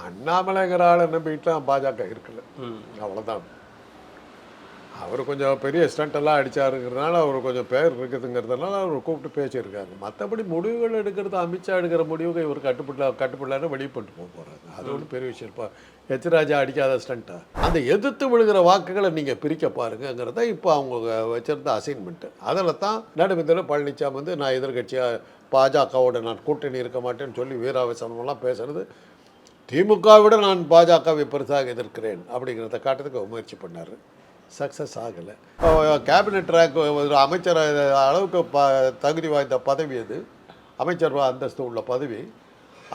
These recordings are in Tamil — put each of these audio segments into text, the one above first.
அண்ணாமலைங்கிற ஆளை நம்பிக்கிட்டுலாம் பாஜக இருக்கல. அவ்வளோதான் அவர் கொஞ்சம் பெரிய ஸ்டண்ட் எல்லாம் அடிச்சாருங்கிறதுனால அவர் கொஞ்சம் பேர் இருக்குதுங்கிறதுனால அவர் கூப்பிட்டு பேசியிருக்காங்க மற்றபடி முடிவுகள் எடுக்கிறது அமித்ஷா எடுக்கிற முடிவுகள் இவர் கட்டுப்படல கட்டுப்படலான்னு வெளியே பண்ணிட்டு போக போகிறாங்க அது ஒன்றும் பெரிய விஷயம் இப்போ எச்ராஜா அடிக்காத ஸ்டண்ட்டா அந்த எதிர்த்து விழுகிற வாக்குகளை நீங்கள் பிரிக்க பாருங்கிறத இப்போ அவங்க வச்சுருந்த அசைன்மெண்ட்டு அதில் தான் நடுமத்தில் பழனிசாமி வந்து நான் எதிர்கட்சியாக பாஜகவோட நான் கூட்டணி இருக்க மாட்டேன்னு சொல்லி வீராவேசமெல்லாம் பேசுறது திமுகவை விட நான் பாஜகவை பெருசாக எதிர்க்கிறேன் அப்படிங்கிறத காட்டுறதுக்கு முயற்சி பண்ணார். சக்ஸஸ் ஆகலை. கேபினட் ட்ராக் ஒரு அமைச்சர் அளவுக்கு ப தகுதி வாய்ந்த பதவி அது. அமைச்சர் அந்தஸ்து உள்ள பதவி.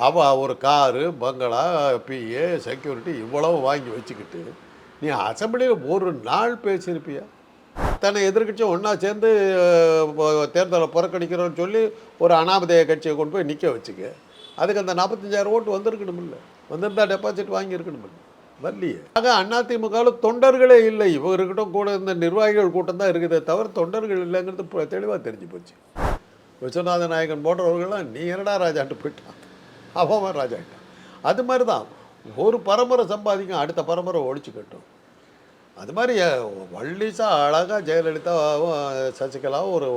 அவ ஒரு காரு பங்களா பிஏ செக்யூரிட்டி இவ்வளவு வாங்கி வச்சுக்கிட்டு நீ அசம்பிளியில் ஒரு நாள் பேசியிருப்பியா? தன்னை எதிர்கட்சி ஒன்றா சேர்ந்து தேர்தலை புறக்கணிக்கிறோன்னு சொல்லி ஒரு அனாமதேய கட்சியை கொண்டு போய் நிற்க வச்சுக்க. அதுக்கு அந்த நாற்பத்தஞ்சாயிரம் ஓட்டு வந்திருக்கணுமில்ல. வந்திருந்தா டெபாசிட் வாங்கியிருக்கணுமில்ல. வரலையே. ஆக அதிமுகவில் தொண்டர்களே இல்லை. இவர்கிட்ட கூட இந்த நிர்வாகிகள் கூட்டம் தான் இருக்குதே தவிர தொண்டர்கள் இல்லைங்கிறது தெளிவாக தெரிஞ்சு போச்சு. விஸ்வநாத நாயகன் போன்றவர்கள்லாம் நீ என்னடா ராஜான்ட்டு போயிட்டான்? அவன் ராஜாட்டான் அது மாதிரி தான் ஒரு பரம்பரை சம்பாதிக்கும் அடுத்த பரம்பரை ஒழிச்சு கட்டும். அது மாதிரி வள்ளிசா அழகாக ஜெயலலிதாவும் சசிகலாவும் ஒரு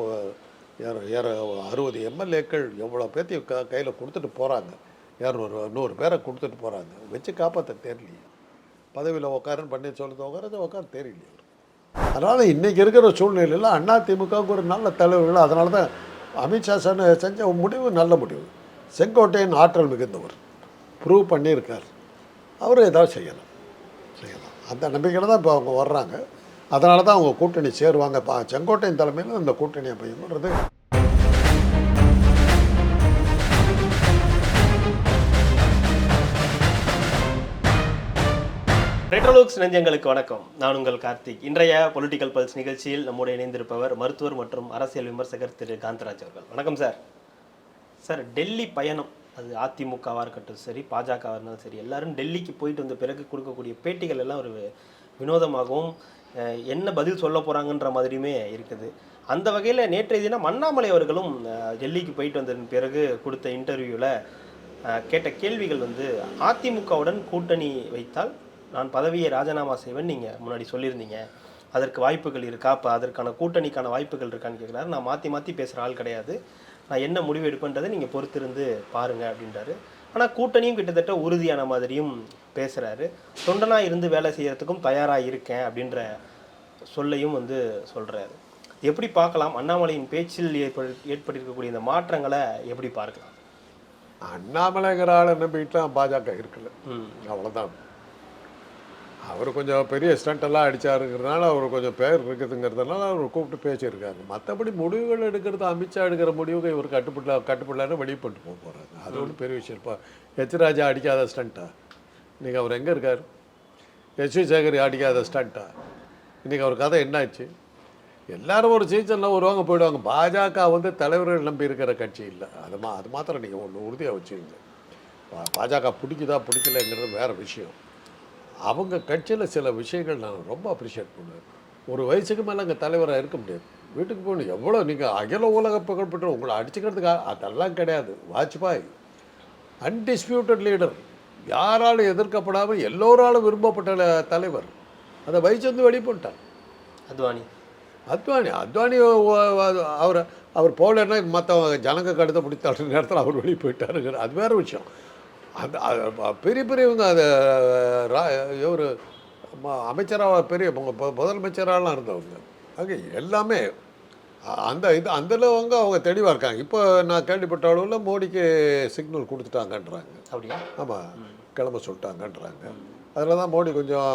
ஏற ஏற அறுபது எம்எல்ஏக்கள் எவ்வளோ பேர்த்தி க கையில் கொடுத்துட்டு போகிறாங்க இரநூறு நூறு பேரை கொடுத்துட்டு போகிறாங்க வச்சு காப்பாற்ற தெரியலையே. பதவியில் உட்காருன்னு பண்ணி சொல்லுறது உட்காரது உட்கார தெரியலையே. அதனால் இன்றைக்கி இருக்கிற சூழ்நிலையில் அண்ணா திமுகவுக்கு ஒரு நல்ல தலைவர்கள் அதனால தான் அமித்ஷா சார் செஞ்ச முடிவு நல்ல முடிவு. செங்கோட்டையின் ஆற்றல் மிகுந்தவர். ப்ரூவ் பண்ணியிருக்கார். அவர் ஏதாவது செய்யலாம். செய்யலாம். அந்த நம்பிக்கையில் தான் இப்போ அவங்க வர்றாங்க. அதனால தான் அவங்க கூட்டணி சேருவாங்க. பா செங்கோட்டையின் தலைமையில் இந்த கூட்டணி அமையுங்கிறது ரெட்ரோலுக்ஸ் நெஞ்சங்களுக்கு வணக்கம். நான் உங்கள் கார்த்திக். இன்றைய பொலிட்டிக்கல் பல்ஸ் நிகழ்ச்சியில் நம்முடைய இணைந்திருப்பவர் மருத்துவர் மற்றும் அரசியல் விமர்சகர் திரு. காந்தராஜ் அவர்கள். வணக்கம் சார். சார் டெல்லி பயணம் அது அதிமுகவாக இருக்கட்டும் சரி பாஜகவாக இருந்தாலும் சரி எல்லாரும் டெல்லிக்கு போயிட்டு வந்த பிறகு கொடுக்கக்கூடிய பேட்டிகள் எல்லாம் ஒரு வினோதமாகவும் என்ன பதில் சொல்ல போகிறாங்கன்ற மாதிரியுமே இருக்குது. அந்த வகையில் நேற்றைய தினம் அண்ணாமலை அவர்களும் டெல்லிக்கு போயிட்டு வந்ததன் பிறகு கொடுத்த இன்டர்வியூவில் கேட்ட கேள்விகள் வந்து அதிமுகவுடன் கூட்டணி வைத்தால் நான் பதவியை ராஜினாமா செய்வேன் நீங்கள் முன்னாடி சொல்லியிருந்தீங்க. அதற்கு வாய்ப்புகள் இருக்கா? அப்போ அதற்கான கூட்டணிக்கான வாய்ப்புகள் இருக்கான்னு கேட்குறாரு நான் மாற்றி மாற்றி பேசுகிற ஆள் கிடையாது. நான் என்ன முடிவு எடுப்பேன்றதை நீங்கள் பொறுத்திருந்து பாருங்க அப்படின்றாரு. ஆனால் கூட்டணியும் கிட்டத்தட்ட உறுதியான மாதிரியும் பேசுகிறாரு தொண்டனாக இருந்து வேலை செய்யறதுக்கும் தயாராக இருக்கேன் அப்படின்ற சொல்லையும் வந்து சொல்கிறாரு எப்படி பார்க்கலாம்? அண்ணாமலையின் பேச்சில் ஏற்படு ஏற்பட்டிருக்கக்கூடிய இந்த மாற்றங்களை எப்படி பார்க்கலாம்? அண்ணாமலைங்கிற ஆளை நம்பிக்கிட்டுலாம் பாஜக இருக்கல. ம். அவ்வளோதான் அவர் கொஞ்சம் பெரிய ஸ்டண்டெல்லாம் அடித்தாருங்கிறதுனால அவர் கொஞ்சம் பேர் இருக்குதுங்கிறதுனால அவர் கூப்பிட்டு பேசியிருக்காங்க மற்றபடி முடிவுகள் எடுக்கிறது அமித்ஷா எடுக்கிற முடிவுகள் இவர் கட்டுப்படல கட்டுப்படலான்னு வெளியே பண்ணிட்டு போக போகிறாங்க அது ஒன்றும் பெரிய விஷயம் இப்போ எச் ராஜா அடிக்காத ஸ்டண்ட்டா? இன்றைக்கி அவர் எங்கே இருக்கார்? எச் வி சேகர் அடிக்காத ஸ்டண்ட்டா? இன்றைக்கி அவர் கதை என்னாச்சு? எல்லாரும் ஒரு சீசனில் வருவாங்க போயிடுவாங்க. பாஜக வந்து தலைவர்கள் நம்பி இருக்கிற கட்சி இல்லை. அது மா அது மாத்திரம் நீங்கள் ஒன்று உறுதியாக வச்சுருங்க பாஜக பிடிக்குதா பிடிக்கலங்கிறது வேறு விஷயம். அவங்க கட்சியில் சில விஷயங்கள் நான் ரொம்ப அப்ரிஷியேட் பண்ணுவேன். ஒரு வயசுக்கு மேலே அங்கே தலைவராக இருக்க முடியாது. வீட்டுக்கு போகணும். எவ்வளோ நீங்கள் அகில உலக புகழ்பெற்ற உங்களை அடிச்சுக்கிறதுக்கு? அதெல்லாம் கிடையாது. வாஜ்பாய் அன்டிஸ்பியூட்டட் லீடர் யாராலும் எதிர்க்கப்படாமல் எல்லோராலும் விரும்பப்பட்ட தலைவர். அதை வயசு வந்து வெளிப்பட்டார் அத்வானி. அத்வானி. அத்வானி அவர் அவர் போகலன்னா மற்ற ஜனங்க கடுத்த பிடித்த நேரத்தில் அவர் வெளியே போயிட்டாருங்கிற. அது வேறு விஷயம். அந்த பெரிய பெரியவங்க அது இவர் அமைச்சராக பெரிய முதலமைச்சராலாம் இருந்தவங்க. அங்கே எல்லாமே அந்த இது அதில் அவங்க அவங்க தெளிவாக இருக்காங்க. இப்போ நான் கேள்விப்பட்ட அளவில் மோடிக்கு சிக்னல் கொடுத்துட்டாங்கன்றாங்க. அப்படியா? ஆமாம் கிளம்ப சொல்லிட்டாங்கன்றாங்க. அதில் தான் மோடி கொஞ்சம்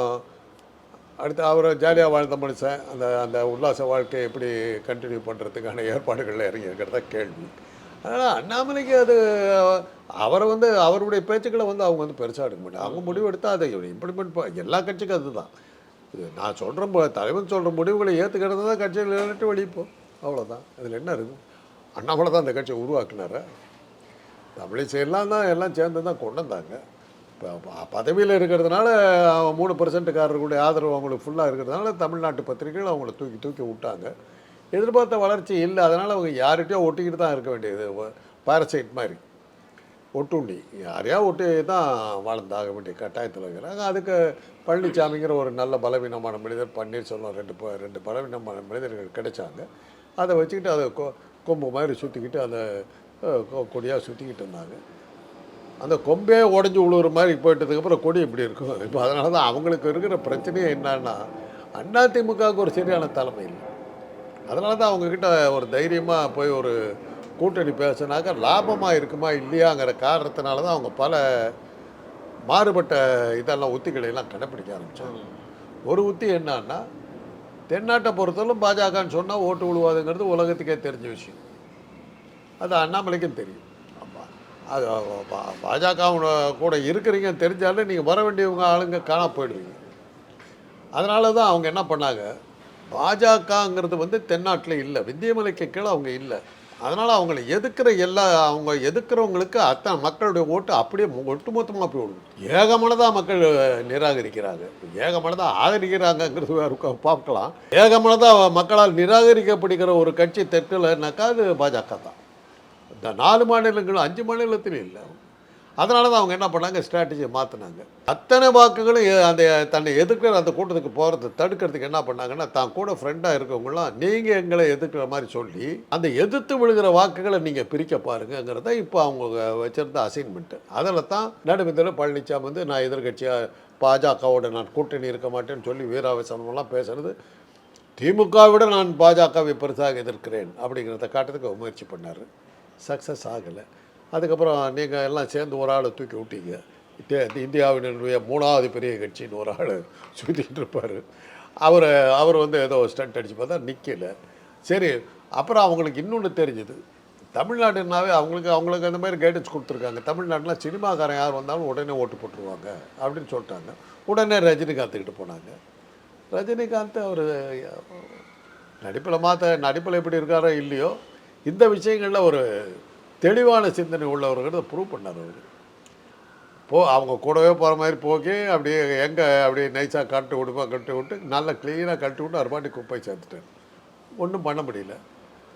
அடுத்து அவர் ஜாலியாக வாழ்ந்த மனுஷன். அந்த அந்த உல்லாச வாழ்க்கையை எப்படி கண்டினியூ பண்ணுறதுக்கான ஏற்பாடுகளில் இறங்கி இருக்கிறதா கேள்வி. அதனால் அண்ணாமலைக்கு அது அவரை வந்து அவருடைய பேச்சுக்களை வந்து அவங்க வந்து பெருசாக எடுக்க மாட்டாங்க. அவங்க முடிவு எடுத்தால் அதை இம்ப்ளிமெண்ட் எல்லா கட்சிக்கும் அதுதான். இது நான் சொல்கிற தலைவன் சொல்கிற முடிவுகளை ஏற்றுக்கிறது தான் கட்சியில் இல்லாட்டி வெளியே அவ்வளோதான் அதில் என்ன இருக்குது அண்ணாமலை தான் அந்த கட்சியை உருவாக்குனாரு? தமிழிசையெல்லாம் தான் எல்லாம் சேர்ந்து தான் கொண்டு வந்தாங்க. இப்போ பதவியில் இருக்கிறதுனால அவன் மூணு பர்சன்ட்டுக்காரர்களுடைய ஆதரவு அவங்களுக்கு ஃபுல்லாக இருக்கிறதுனால தமிழ்நாட்டு பத்திரிகைகள் அவங்கள தூக்கி தூக்கி விட்டாங்க. எதிர்பார்த்த வளர்ச்சி இல்லை. அதனால் அவங்க யார்கிட்டயோ ஒட்டிக்கிட்டு தான் இருக்க வேண்டியது. பாரசைட் மாதிரி. ஒட்டுண்டி. யாரையா ஒட்டி தான் வாழ்ந்தாக வேண்டிய கட்டாயத்தில் இருக்கிறாங்க. அதுக்கு பழனிசாமிங்கிற ஒரு நல்ல பலவீனமான மனிதர் பன்னீர்செல்வம் ரெண்டு ப ரெண்டு பலவீனமான மனிதர்கள் கிடைச்சாங்க. அதை வச்சுக்கிட்டு அதை கொ கொம்பு மாதிரி சுற்றிக்கிட்டு அதை கொடியாக சுற்றிக்கிட்டு இருந்தாங்க. அந்த கொம்பே உடஞ்சி விழுகிற மாதிரி போயிட்டதுக்கப்புறம் கொடி இப்படி இருக்கும். இப்போ அதனால தான் அவங்களுக்கு இருக்கிற பிரச்சனையே என்னன்னா அதிமுகவுக்கு ஒரு சரியான தலைமை இல்லை. அதனால தான் அவங்கக்கிட்ட ஒரு தைரியமாக போய் ஒரு கூட்டணி பேசுனாக்க லாபமாக இருக்குமா இல்லையாங்கிற காரணத்தினால தான் அவங்க பல மாறுபட்ட இதெல்லாம் உத்திகளை எல்லாம் கடைப்பிடிக்க ஆரம்பித்தாங்க ஒரு உத்தி என்னன்னா தென்னாட்டை பொறுத்தவரைக்கும் பாஜகன்னு சொன்னால் ஓட்டு விழுவாதுங்கிறது உலகத்துக்கே தெரிஞ்ச விஷயம். அது அண்ணாமலைக்கும் தெரியும். ஆமாம் அது பா- பாஜக கூட இருக்கிறீங்கன்னு தெரிஞ்சாலும் நீங்கள் வர வேண்டியவங்க ஆளுங்க காணாம போயிடுவீங்க. அதனால தான் அவங்க என்ன பண்ணாங்க பாஜகங்கிறது வந்து தென்னாட்டில் இல்லை விந்தியமலைக்கு கீழே அவங்க இல்லை. அதனால் அவங்கள எதுக்குற எல்லா அவங்க எதுக்குறவங்களுக்கு அத்தனை மக்களுடைய ஓட்டு அப்படியே ஒட்டுமொத்தமாக போய் விடும் ஏகமனதாக மக்கள் நிராகரிக்கிறாங்க. ஏகமனதாக ஆதரிக்கிறாங்கங்கிறது வேறு பார்க்கலாம். ஏகமனதாக மக்களால் நிராகரிக்கப்படுகிற ஒரு கட்சி தெற்குலனாக்கா அது பாஜக தான் இந்த நாலு மாநிலங்களும் அஞ்சு மாநிலத்திலும் இல்லை. அதனால தான் அவங்க என்ன பண்ணாங்க ஸ்ட்ராட்டஜியை மாற்றினாங்க அத்தனை வாக்குகளும் அந்த தன்னை எதிர்க்கிற அந்த கூட்டத்துக்கு போகிறது தடுக்கிறதுக்கு என்ன பண்ணாங்கன்னா தான் கூட ஃப்ரெண்டாக இருக்கவங்களாம் நீங்கள் எங்களை எதிர்க்கிற மாதிரி சொல்லி அந்த எதிர்த்து விழுகிற வாக்குகளை நீங்கள் பிரிக்க பாருங்கிறத இப்போ அவங்க வச்சுருந்த அசைன்மெண்ட்டு அதில் தான் நடுமத்தில் பழனிசாமி வந்து நான் எதிர்கட்சியாக பாஜகவோட நான் கூட்டணி இருக்க மாட்டேன்னு சொல்லி வீராவசனமெல்லாம் பேசுறது. திமுகவை விட நான் பாஜகவை பெருசாக எதிர்க்கிறேன் அப்படிங்கிறத காட்டுறதுக்கு முயற்சி பண்ணார். சக்ஸஸ் ஆகலை. அதுக்கப்புறம் நீங்கள் எல்லாம் சேர்ந்து ஒரு ஆளை தூக்கி விட்டீங்க. இந்தியாவினுடைய மூணாவது பெரிய கட்சின்னு ஒரு ஆள் சுற்றிட்டு இருப்பார். அவர் அவர் வந்து ஏதோ ஸ்டண்ட் அடித்து பார்த்தா நிற்கலை சரி அப்புறம் அவங்களுக்கு இன்னொன்று தெரிஞ்சுது. தமிழ்நாடுனாவே அவங்களுக்கு அவங்களுக்கு அந்த மாதிரி கைடன்ஸ் கொடுத்துருக்காங்க. தமிழ்நாட்டில் சினிமாக்காரன் யார் வந்தாலும் உடனே ஓட்டு போட்டுருவாங்க அப்படின்னு சொல்லிட்டாங்க. உடனே ரஜினிகாந்த்கிட்ட போனாங்க. ரஜினிகாந்த் அவர் நடிப்பில் மாற்ற நடிப்பில் எப்படி இருக்காரோ இல்லையோ இந்த விஷயங்களில் ஒரு தெளிவான சிந்தனை உள்ளவர்கிறத ப்ரூவ் பண்ணார் அவர். போ அவங்க கூடவே போகிற மாதிரி போக்கி அப்படியே எங்கே அப்படியே நைஸாக கட்டு விடுமா கட்டு விட்டு நல்லா க்ளீனாக கட்டு விட்டு அறுபாட்டி குப்பை சேர்த்துட்டேன் ஒன்றும் பண்ண முடியல.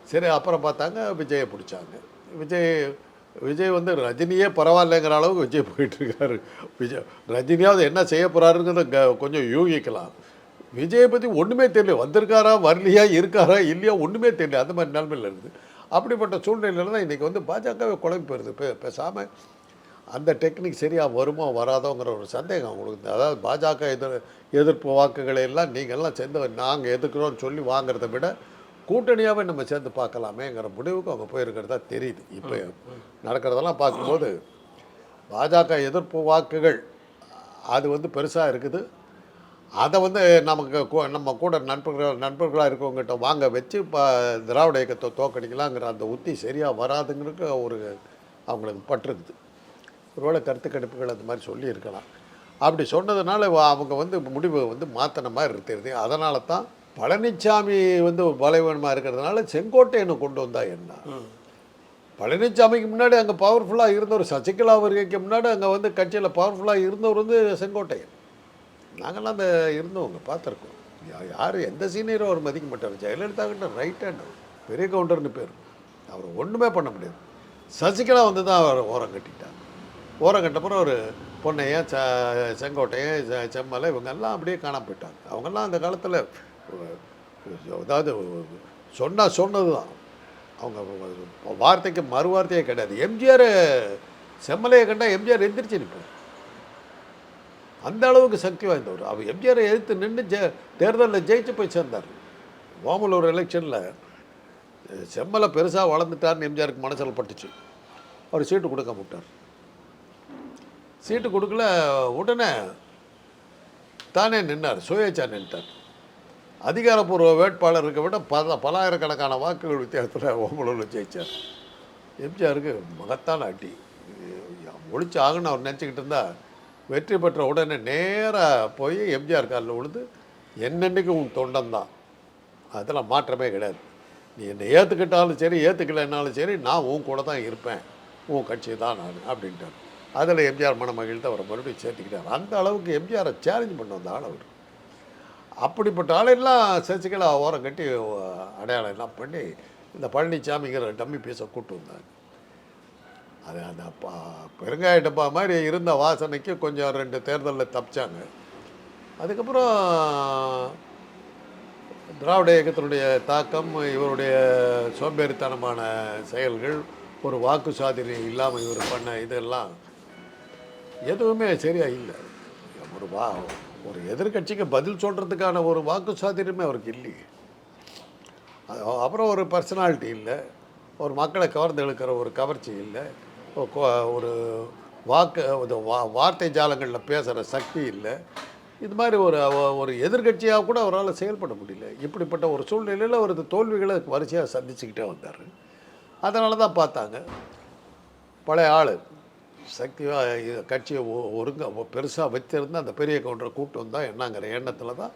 சரி அப்புறம் பார்த்தாங்க விஜயை பிடிச்சாங்க. விஜய் விஜய் வந்து ரஜினியே பரவாயில்லைங்கிற அளவுக்கு விஜய் போயிட்டுருக்காரு விஜய் ரஜினியாவது என்ன செய்ய போகிறாருங்கிறத க- கொஞ்சம் யூகிக்கலாம். விஜயை பற்றி ஒன்றுமே தெரியல. வந்திருக்காரா வரலையா இருக்காரா இல்லையா ஒன்றுமே தெரியல. அந்த மாதிரி நிலமையில் இருக்குது. அப்படிப்பட்ட சூழ்நிலையில் தான் இன்றைக்கி வந்து பாஜகவே குழம்பி போயிருது பே பேசாமல் அந்த டெக்னிக் சரியாக வருமோ வராதோங்கிற ஒரு சந்தேகம் அவங்களுக்கு அதாவது பாஜக எதிர் எதிர்ப்பு வாக்குகளை எல்லாம் நீங்கள்லாம் சேர்ந்து நாங்கள் எதிர்க்கிறோம்னு சொல்லி வாங்குறத விட கூட்டணியாகவே நம்ம சேர்ந்து பார்க்கலாமேங்கிற முடிவுக்கு அவங்க போயிருக்கிறதா தெரியுது. இப்போ நடக்கிறதெல்லாம் பார்க்கும்போது பாஜக எதிர்ப்பு வாக்குகள் அது வந்து பெருசாக இருக்குது. அதை வந்து நமக்கு நம்ம கூட நண்பர்கள் நண்பர்களாக இருக்கவங்ககிட்ட வாங்க வச்சு இப்போ திராவிட இயக்கத்தை தோக்கடிக்கலாங்கிற அந்த உத்தி சரியாக வராதுங்கிறதுக்கு ஒரு அவங்களுக்கு பட்டிருக்குது. ஒருவேளை கருத்து கணிப்புகள் அந்த மாதிரி சொல்லியிருக்கலாம். அப்படி சொன்னதுனால அவங்க வந்து முடிவை வந்து மாற்றின மாதிரி தெரியுது. அதனால தான் பழனிசாமி வந்து பலவீனமாக இருக்கிறதுனால செங்கோட்டையனை கொண்டு வந்தா என்ன? பழனிசாமிக்கு முன்னாடி அங்கே பவர்ஃபுல்லாக இருந்தவர் சசிகலா வருகைக்கு முன்னாடி அங்கே வந்து கட்சியில் பவர்ஃபுல்லாக இருந்தவர் வந்து செங்கோட்டையன். நாங்கள்லாம் அந்த இருந்தவங்க பார்த்துருக்கோம். யார் எந்த சீனியரும் அவர் மதிக்க மாட்டார். ஜெயலலிதா கிட்ட ரைட் ஹேண்ட் பெரிய கவுண்டர்னு பேர். அவர் ஒன்றுமே பண்ண முடியாது. சசிகலா வந்து தான் அவர் ஓரம் கட்டிட்டார். ஓரம் கட்டப்புறம் ஒரு பொன்னையன் ச செங்கோட்டையன் செம்மலை இவங்கெல்லாம் அப்படியே காணாம போயிட்டாங்க. அவங்கெல்லாம் அந்த காலத்தில் அதாவது சொன்னால் சொன்னது தான் அவங்க வார்த்தைக்கு மறு வார்த்தையே கிடையாது. எம்ஜிஆர் செம்மலையை கண்டால் எம்ஜிஆர் எந்திரிச்சு நிற்போம் அந்த அளவுக்கு சக்தி வாய்ந்தவர். அவர் எம்ஜிஆரை எதிர்த்து நின்று ஜெ தேர்தலில் ஜெயிச்சு போய் சேர்ந்தார். ஓமலூர் எலெக்ஷனில் செம்மலை பெருசாக வளர்ந்துட்டார்னு எம்ஜிஆருக்கு மனசில் பட்டுச்சு. அவர் சீட்டு கொடுக்க விட்டார். சீட்டு கொடுக்கல உடனே தானே நின்னார். சுயேச்சா நின்ட்டார். அதிகாரப்பூர்வ வேட்பாளருக்கு விட பல பலாயிரக்கணக்கான வாக்குகள் வித்தியாசத்தில் ஓமலூரில் ஜெயிச்சார். எம்ஜிஆருக்கு மகத்தான அட்டி ஒழிச்சு ஆகுன்னு அவர் நினச்சிக்கிட்டு இருந்தால் வெற்றி பெற்ற உடனே நேராக போய் எம்ஜிஆர் காலில் விழுந்து என்னென்னைக்கு உன் தொண்டன் தான்? அதெல்லாம் மாற்றமே கிடையாது. நீ என்னை ஏற்றுக்கிட்டாலும் சரி ஏற்றுக்கலைன்னாலும் சரி நான் உன் கூட தான் இருப்பேன். உன் கட்சி தான் நான் அப்படின்ட்டார். அதில் எம்ஜிஆர் மன மகிழ்ந்து அவரை மறுபடியும் சேர்த்துக்கிட்டார். அந்த அளவுக்கு எம்ஜிஆரை சேலஞ்ச் பண்ண வந்த ஆள் அவர். அப்படிப்பட்ட ஆளெல்லாம் சசிகலா ஓரம் கட்டி அடையாளம் எல்லாம் பண்ணி இந்த பழனிசாமிங்கிற டம்மி பீஸை கூட்டு வந்தாங்க. அது அந்த பா பெருங்காய டப்பா மாதிரி இருந்த வாசனைக்கு கொஞ்சம் ரெண்டு தேர்தலில் தப்பிச்சாங்க. அதுக்கப்புறம் திராவிட இயக்கத்தினுடைய தாக்கம் இவருடைய சோம்பேறித்தனமான செயல்கள் ஒரு வாக்கு சாதனை இல்லாமல் இவர் பண்ண இதெல்லாம் எதுவுமே சரியாக இல்லை. ஒரு வா ஒரு எதிர்க்கட்சிக்கு பதில் சொல்கிறதுக்கான ஒரு வாக்கு சாதனமே அவருக்கு இல்லையே. அது- அப்புறம் ஒரு பர்சனாலிட்டி இல்லை. ஒரு மக்களை கவர்ந்து இழுக்கிற ஒரு கவர்ச்சி இல்லை. ஒரு கோ- ஒரு வாக்கு வா- வார்த்தை ஜாலங்களில் பேசுகிற சக்தி இல்லை. இது மாதிரி ஒரு ஒரு எதிர்க்கட்சியாக கூட அவரால் செயல்பட முடியல. இப்படிப்பட்ட ஒரு சூழ்நிலையில் அவர் தோல்விகளை வரிசையாக சந்திச்சுக்கிட்டே வந்தார். அதனால தான் பார்த்தாங்க. பழைய ஆள். சக்தியாக கட்சியை ஒ- ஒருங்க பெருசாக வச்சிருந்த அந்த பெரிய கவுண்டரை கூப்பிட்டு வந்தால் என்னங்கிற எண்ணத்தில் தான்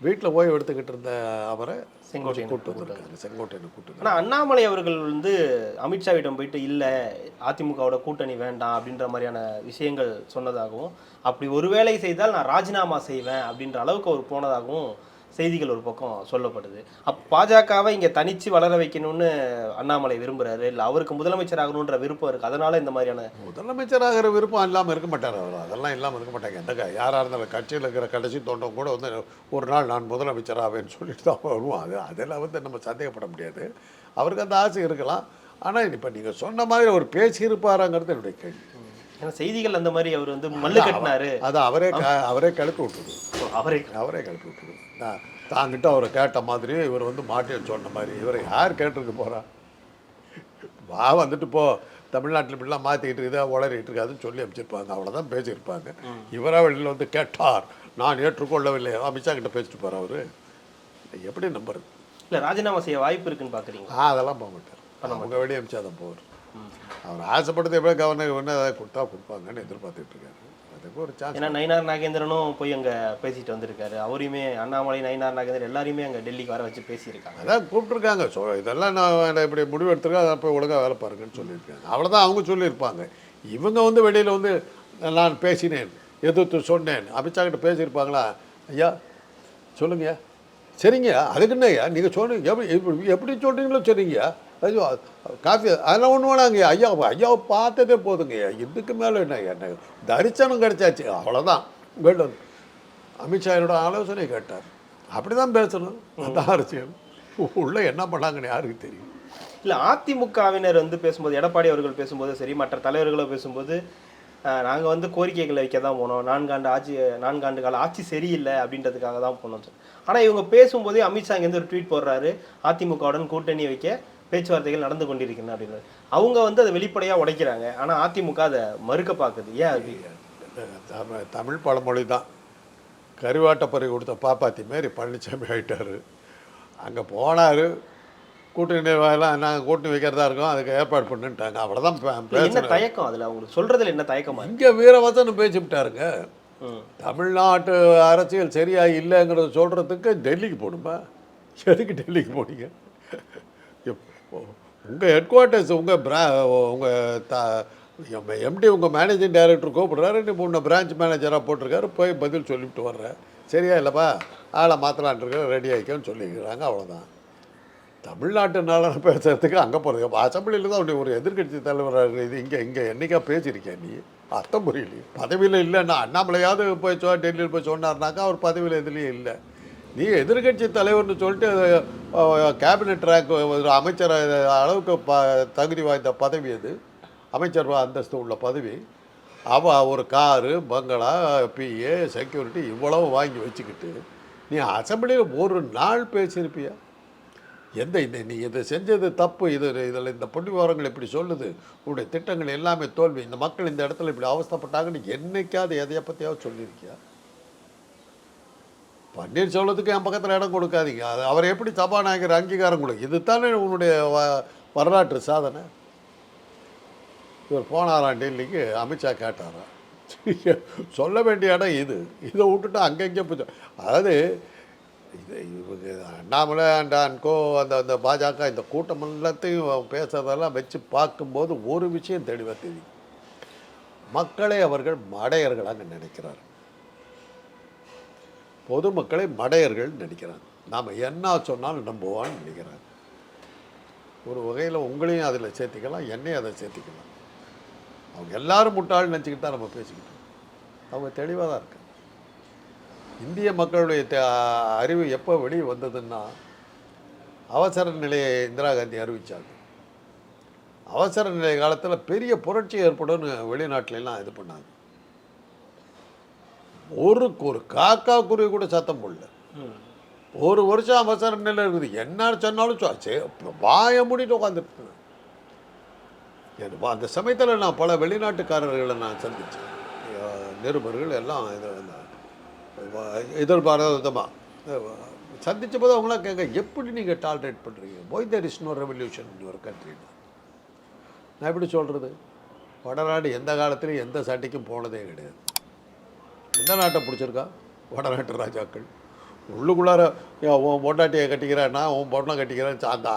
வீட்டில் ஓய்வு எடுத்துக்கிட்டு இருந்த அவரை செங்கோட்டையன் கூப்பிட்டு வந்திருக்காங்க செங்கோட்டையனை கூப்பிட்டு வந்தாங்க. ஆனா அண்ணாமலை அவர்கள் வந்து அமித்ஷாவிடம் போயிட்டு இல்ல அதிமுகவோட கூட்டணி வேண்டாம் அப்படின்ற மாதிரியான விஷயங்கள் சொன்னதாகவும் அப்படி ஒரு வேளை செய்தால் நான் ராஜினாமா செய்வேன் அப்படின்ற அளவுக்கு அவர் போனதாகவும் செய்திகள் ஒரு பக்கம் சொல்லப்படுது. அப் பாஜகவை இங்க தனிச்சு வளர வைக்கணும்னு அண்ணாமலை விரும்புறாரு. இல்ல அவருக்கு முதலமைச்சர் ஆகணுன்ற விருப்பம் இருக்கு. அதனால இந்த மாதிரியான முதலமைச்சராகிற விருப்பம் இல்லாமல் இருக்க மாட்டார் அவர். அதெல்லாம் இல்லாமல் இருக்க மாட்டாங்க. எந்த யாராக இருந்தாலும் கட்சியில் இருக்கிற கடைசி தொண்டம் கூட வந்து ஒரு நாள் நான் முதலமைச்சராவேன்னு சொல்லிட்டு தான் வருவோம். அது அதெல்லாம் வந்து நம்ம சந்தேகப்பட முடியாது. அவருக்கு அந்த ஆசை இருக்கலாம். ஆனால் இப்போ நீங்கள் சொன்ன மாதிரி அவர் பேசியிருப்பாராங்கிறது என்னுடைய கேள்வி. ஏன்னா செய்திகள் அந்த மாதிரி அவர் வந்து மல்லு கட்டினாரு. அது அவரே க- அவரே கிளப்பி விட்டுருது அவரை அவரே கிளப்பி விட்டுருது தாங்கிட்ட அவரை கேட்ட மாதிரி இவர் வந்து மாட்டேன்னு சொன்ன மாதிரி. இவரை யார் கேட்டிருக்க போறா? வா வந்துட்டு போ. தமிழ்நாட்டில் இப்படிலாம் மாற்றிக்கிட்டு இருக்கா உளறிட்டு இருக்காதுன்னு சொல்லி அமைச்சிருப்பாங்க. அவ்வளோதான் பேசியிருப்பாங்க. இவரா வெளியில் வந்து கேட்டார். நான் ஏற்றுக்கொள்ளவில்லை. அமித்ஷா கிட்ட பேசிட்டு போகிறார் அவர். எப்படி நம்புறது? இல்ல ராஜினாமா செய்ய வாய்ப்பு இருக்குன்னு பாக்குறீங்க. ஆ அதெல்லாம் போக மாட்டார். அவங்க வெளியே அமிச்சா தான் போவார் அவர் ஆசைப்பட்டது எப்படியோ கவர்னர் ஒன்று அதை கொடுத்தா கொடுப்பாங்கன்னு எதிர்பார்த்துட்டு இருக்காரு. அதுக்கு ஒரு சான்ஸ் ஏன்னா நயினார் நாகேந்திரனும் போய் அங்க பேசிட்டு வந்திருக்காரு. அவரையுமே அண்ணாமலை நயினார் நாகேந்திரன் எல்லாரையுமே அங்க டெல்லிக்கு வர வச்சு பேசியிருக்காங்க. அதான் கூப்பிட்ருக்காங்க ஸோ இதெல்லாம் நான் இப்படி முடிவு எடுத்துருக்கேன் அதை போய் ஒழுங்காக வேலை பாருங்கன்னு சொல்லியிருக்காங்க. அவ்வளோதான் அவங்க சொல்லியிருப்பாங்க. இவங்க வந்து வெளியில் வந்து நான் பேசினேன் எதிர்த்து சொன்னேன் அமித்ஷா கிட்ட பேசியிருப்பாங்களா? ஐயா சொல்லுங்கய்யா. சரிங்க அதுக்குன்னய்யா நீங்கள் சொன்னீங்க. எப்படி எப்படி எப்படி சொல்கிறீங்களோ சரிங்கய்யா. ஐயோ காஃபி அதெல்லாம் ஒன்று வேணாங்க. ஐயா ஐயாவை பார்த்ததே போதுங்கய்யா இதுக்கு மேலே என்ன என்ன தரிசனம் கிடைச்சாச்சு. அவ்வளோதான் வெளில அமித்ஷா என்னோட ஆலோசனை கேட்டார். அப்படி தான் பேசணும். அதான் அரசியல். உள்ளே என்ன பண்ணாங்கன்னு யாருக்கு தெரியும்? இல்லை அதிமுகவினர் வந்து பேசும்போது எடப்பாடி அவர்கள் பேசும்போது சரி மற்ற தலைவர்களும் பேசும்போது நாங்கள் வந்து கோரிக்கைகளை வைக்க தான் போனோம். நான்காண்டு ஆட்சி நான்காண்டு கால ஆட்சி சரியில்லை அப்படின்றதுக்காக தான் போனோம். சார் ஆனால் இவங்க பேசும்போதே அமித்ஷா இங்கேருந்து ஒரு ட்வீட் போடுறாரு. அதிமுகவுடன் கூட்டணி வைக்க பேச்சுவார்த்தைகள் நடந்து கொண்டிருக்கின்றன அப்படின்னு அவங்க வந்து அதை வெளிப்படையா உடைக்கிறாங்க. ஆனா அதிமுக அதை மறுக்க பார்க்குது. ஏன் அது? தமிழ் தமிழ் பழமொழி தான். கருவாட்டப்பறி கொடுத்த பாப்பாத்தி மாரி பழனிசாமி ஆயிட்டாரு. அங்கே போனார். கூட்டணி நிர்வாகம் நாங்கள் கூட்டணி வைக்கிறதா இருக்கோம். அதுக்கு ஏற்பாடு பண்ணுன்ட்டாங்க அவ்வளோதான் என்ன தயக்கம் அதுல? அவங்களுக்கு சொல்றதுல என்ன தயக்கமா இங்கே வீரவசனம் பேசிவிட்டாருங்க. தமிழ்நாட்டு அரசியல் சரியா இல்லைங்கிறத சொல்கிறதுக்கு டெல்லிக்கு போகணுமா? எதுக்கு டெல்லிக்கு போனீங்க? உங்கள் ஹெட் குவார்ட்டர்ஸ் உங்கள் ப்ரா உங்கள் த எம்டி உங்கள் மேனேஜிங் டைரக்டர் கூப்பிடுறாரு. நீ உன்னை பிரான்ச் மேனேஜராக போட்டிருக்காரு. போய் பதில் சொல்லிவிட்டு வர்றேன். சரியா இல்லைப்பா? ஆளை மாற்றலான் ரெடி ஆகிக்கன்னு சொல்லிக்கிறாங்க. அவ்வளோதான் தமிழ்நாட்டு நலனை பேசுறதுக்கு அங்கே போகிறது அசம்பிளியில் தான் உடனே ஒரு எதிர்க்கட்சி தலைவராக இது இங்கே இங்கே என்னைக்கா பேசியிருக்கேன் நீ? அர்த்தம் புரியலையே. பதவியில் இல்லைன்னா அண்ணாமலையாவது போய் சொ டெல்லியில் போய் சொன்னார்னாக்கா அவர் பதவியில் எதுலேயும் இல்லை. நீ எதிர்க்கட்சி தலைவர்னு சொல்லிட்டு கேபினட் ட்ராக் ஒரு அமைச்சர் அளவுக்கு ப தகுதி வாய்ந்த பதவி அது அமைச்சர் அந்தஸ்து உள்ள பதவி. அவள் ஒரு காரு பங்களா பிஏ செக்யூரிட்டி இவ்வளவு வாங்கி வச்சுக்கிட்டு நீ அசம்பிளியில் ஒரு நாள் பேசியிருப்பியா? எந்த இந்த நீ இதை செஞ்சது தப்பு இது இதில் இந்த புள்ளி விவரங்கள் இப்படி சொல்லுது. உன்னுடைய திட்டங்கள் எல்லாமே தோல்வி. இந்த மக்கள் இந்த இடத்துல இப்படி அவஸ்தப்பட்டாங்கன்னு என்னைக்காவது எதையை பற்றியாவது சொல்லியிருக்கியா? பன்னீர்செல்வத்துக்கு என் பக்கத்தில் இடம் கொடுக்காதீங்க. அது அவர் எப்படி சபாநாயகர் அங்கீகாரம் கொடுக்கும் இதுதானே உன்னுடைய வ- வரலாற்று சாதனை? இவர் போனாராம் டெல்லிக்கு? அமித்ஷா கேட்டாராம் சொல்ல வேண்டிய இடம் இது. இதை விட்டுட்டு அங்கங்கே போச்சு. அதாவது இது இவங்க அண்ணாமலை அண்ட் அன்கோ அந்த அந்த பாஜக இந்த கூட்டம் எல்லாத்தையும் பேசுகிறதெல்லாம் வச்சு பார்க்கும்போது ஒரு விஷயம் தெளிவாக தெரியும் மக்களை அவர்கள் மடையர்களாக நினைக்கிறார் பொதுமக்களை மடையர்கள் நினைக்கிறாங்க. நாம் என்ன சொன்னாலும் நம்புவான்னு நினைக்கிறாங்க. ஒரு வகையில் உங்களையும் அதில் சேர்த்திக்கலாம் என்னையும் அதை சேர்த்திக்கலாம். அவங்க எல்லாரும் முட்டாள் நினச்சிக்கிட்டு தான் நம்ம பேசிக்கிட்டோம் அவங்க தெளிவாக தான் இருக்காங்க. இந்திய மக்களுடைய தே- அறிவு எப்போ வெளியே வந்ததுன்னா அவசர நிலையை இந்திரா காந்தி அறிவித்தாங்க அவசர நிலை காலத்தில் பெரிய புரட்சி ஏற்படும்னு வெளிநாட்டிலலாம் இது பண்ணாங்க. ஒரு ஒரு காக்கா குருவி கூட சத்தம் போடல. ஒரு வருஷம் அவசர நிலை இருக்குது. என்ன சொன்னாலும் வாய மூடிட்டு உட்காந்துட்டு அந்த சமயத்தில் நான் பல வெளிநாட்டுக்காரர்களை நான் சந்தித்தேன் நிருபர்கள் எல்லாம் எதிர்பாராத விதமாக சந்தித்த போது அவங்களாம் கேட்க எப்படி நீங்கள் டாலரேட் பண்ணுறீங்க why there is no revolution ஒரு கண்ட்ரி நான் எப்படி சொல்கிறது வடநாடு எந்த காலத்துலையும் எந்த சண்டைக்கும் போனதே கிடையாது. எந்த நாட்டை பிடிச்சிருக்கா? வடநாட்டு ராஜாக்கள். உள்ளுக்குள்ளார ஏன் உன் பொண்டாட்டியை கட்டிக்கிறேன் நான் உன் பொண்ணை கட்டிக்கிறேன் சாந்தா.